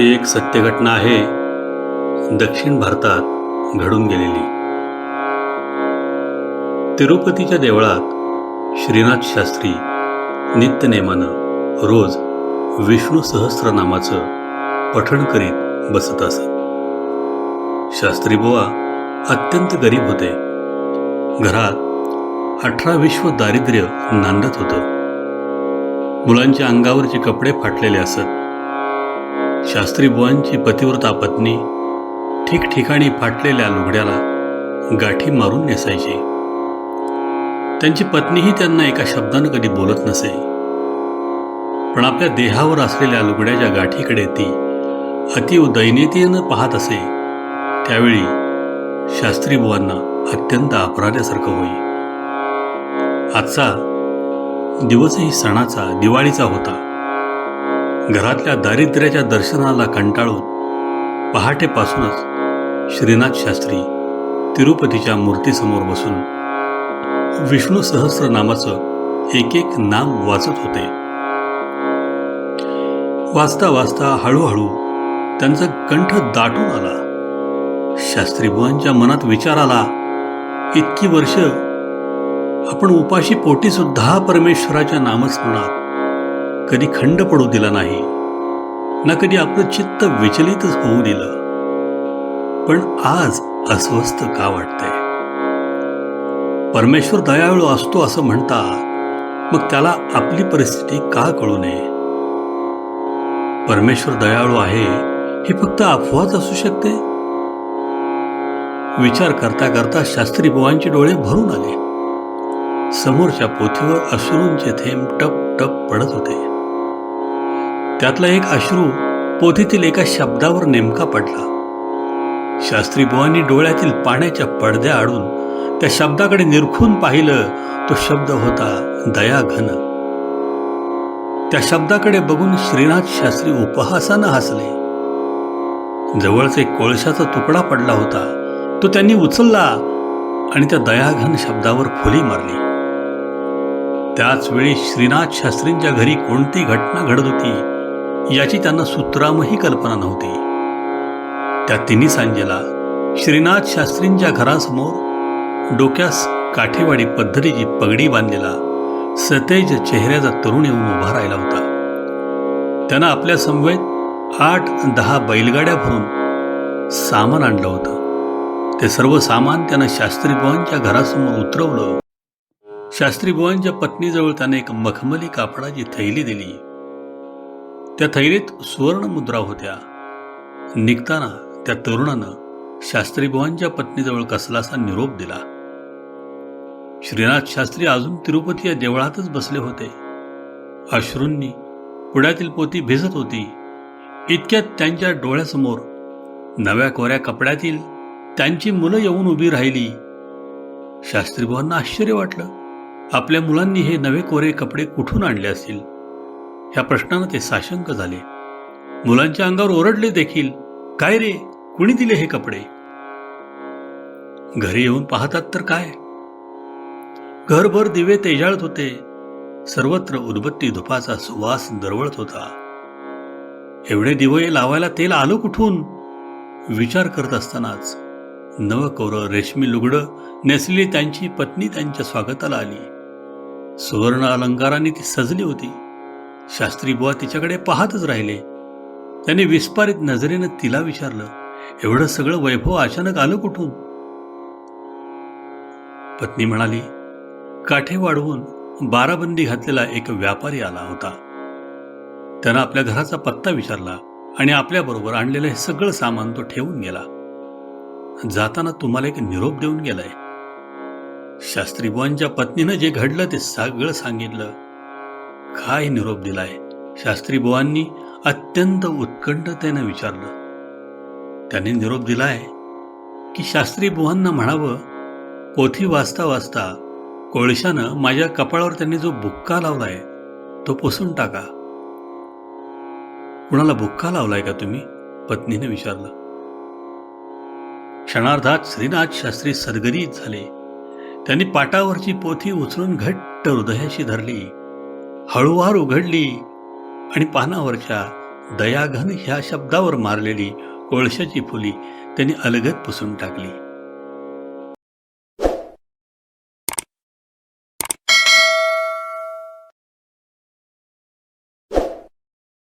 ही एक सत्यघटना आहे. दक्षिण भारतात घडून गेलेली. तिरुपतीच्या देवळात श्रीनाथ शास्त्री नित्यनेमानं रोज विष्णू सहस्रनामाचं पठण करीत बसत असत. शास्त्री बुवा अत्यंत गरीब होते. घरात अठरा विश्व दारिद्र्य नांदत होतं. मुलांच्या अंगावरचे कपडे फाटलेले असत. शास्त्री बुवांची पतिव्रता पत्नी ठिकठिकाणी फाटलेल्या लुगड्याला गाठी मारून नेसायची. त्यांची पत्नीही त्यांना एका शब्दानं कधी बोलत नसे. पण आपल्या देहावर असलेल्या लुगड्याच्या गाठीकडे ती अतिव दैन्यतेनं पाहत असे. त्यावेळी शास्त्री बुवांना अत्यंत अपराध्यासारखं होई. आजचा दिवसही सणाचा दिवाळीचा होता. घरातल्या दारिद्र्याच्या दर्शनाला कंटाळून पहाटेपासूनच श्रीनाथ शास्त्री तिरुपतीच्या मूर्तीसमोर बसून विष्णू सहस्र नामाचं एक एक नाम वाचत होते. वाचता वाचता हळूहळू त्यांचा कंठ दाटून आला. शास्त्री बुवांच्या मनात विचार आला इतकी वर्ष आपण उपाशी पोटी सुद्धा परमेश्वराच्या नामस्मरणात कधी खंड पडू दिला नाही ना कधी आपलं चित्त विचलितच होऊ दिलं. पण आज अस्वस्थ का वाटतंय? परमेश्वर दयाळू असतो असं म्हणतात मग त्याला आपली परिस्थिती का कळू नये? परमेश्वर दयाळू आहे हे फक्त अफवाच असू शकते? विचार करता करता शास्त्री बुवांचे डोळे भरून आले. समोरच्या पोथीवर अश्रूंचे थेंब टप टप पडत होते. त्यातला एक अश्रू पोथीतील एका शब्दावर नेमका पडला. शास्त्री बुवांनी डोळ्यातील पाण्याच्या पडद्या आडून त्या शब्दाकडे निरखून पाहिलं तो शब्द होता दयाघन. त्या शब्दाकडे बघून श्रीनाथ शास्त्री उपहासानं हसले. जवळच एक कोळशाचा तुकडा पडला होता. तो त्यांनी उचलला आणि त्या दयाघन शब्दावर फुली मारली. त्याच वेळी श्रीनाथ शास्त्रींच्या घरी कोणती घटना घडत होती याची त्यांना सुतरामही कल्पना नव्हती. त्या तिन्ही सांजेला श्रीनाथ शास्त्रींच्या घरासमोर डोक्यास काठेवाडी पद्धतीची पगडी बांधलेला सतेज चेहऱ्याचा तरुण येऊन उभा राहिला होता. त्यानं आपल्या समवेत आठ दहा बैलगाड्या भरून सामान आणलं होतं. ते सर्व सामान त्यानं शास्त्रीबुवांच्या घरासमोर उतरवलं. शास्त्रीबुवांच्या पत्नीजवळ त्याने एक मखमली कापडाची थैली दिली. त्या थैलीत सुवर्ण मुद्रा होत्या. निघताना त्या तरुणानं शास्त्री बुवांच्या पत्नीजवळ कसलासा निरोप दिला. श्रीनाथ शास्त्री अजून तिरुपती या देवळातच बसले होते. अश्रूंनी पुण्यातील पोती भिजत होती. इतक्यात त्यांच्या डोळ्यासमोर नव्या कोऱ्या कपड्यातील त्यांची मुलं येऊन उभी राहिली. शास्त्रीबुवांना आश्चर्य वाटलं. आपल्या मुलांनी हे नवे कोरे कपडे कुठून आणले असतील? ह्या प्रश्नानं ते साशंक झाले. मुलांच्या अंगावर ओरडले देखील काय रे कुणी दिले हे कपडे? घरी येऊन पाहतात तर काय? घरभर दिवे तेजाळत होते. सर्वत्र उदबत्ती धुपाचा सुवास दरवळत होता. एवढे दिवे लावायला तेल आलं कुठून? विचार करत असतानाच नवकौर रेशमी लुगडं नेसली त्यांची पत्नी त्यांच्या स्वागताला आली. सुवर्ण अलंकाराने ती सजली होती. शास्त्री बुवा तिच्याकडे पाहतच राहिले. त्याने विस्फारित नजरेनं तिला विचारलं एवढं सगळं वैभव अचानक आलं कुठून? पत्नी म्हणाली काठे वाढवून बाराबंदी घातलेला एक व्यापारी आला होता. त्यानं आपल्या घराचा पत्ता विचारला आणि आपल्याबरोबर आणलेलं हे सगळं सामान तो ठेवून गेला. जाताना तुम्हाला एक निरोप देऊन गेलाय. शास्त्री बुवांच्या पत्नीनं जे घडलं ते सगळं सांगितलं. काय निरोप दिलाय? शास्त्री बुवांनी अत्यंत उत्कंठतेनं विचारलं. त्याने निरोप दिलाय की शास्त्री बुवांना म्हणावं पोथी वाचता वाचता कोळशानं माझ्या कपाळावर त्यांनी जो बुक्का लावलाय तो पुसून टाका. कुणाला बुक्का लावलाय का तुम्ही? पत्नीने विचारलं. क्षणार्धात श्रीनाथ शास्त्री सरगरीत झाले. त्यांनी पाटावरची पोथी उचलून घट्ट हृदयाशी धरली. हळूवार उघडली आणि पानावरच्या दयाघन ह्या शब्दावर मारलेली कोळशाची फुली त्यांनी अलगद पुसून टाकली.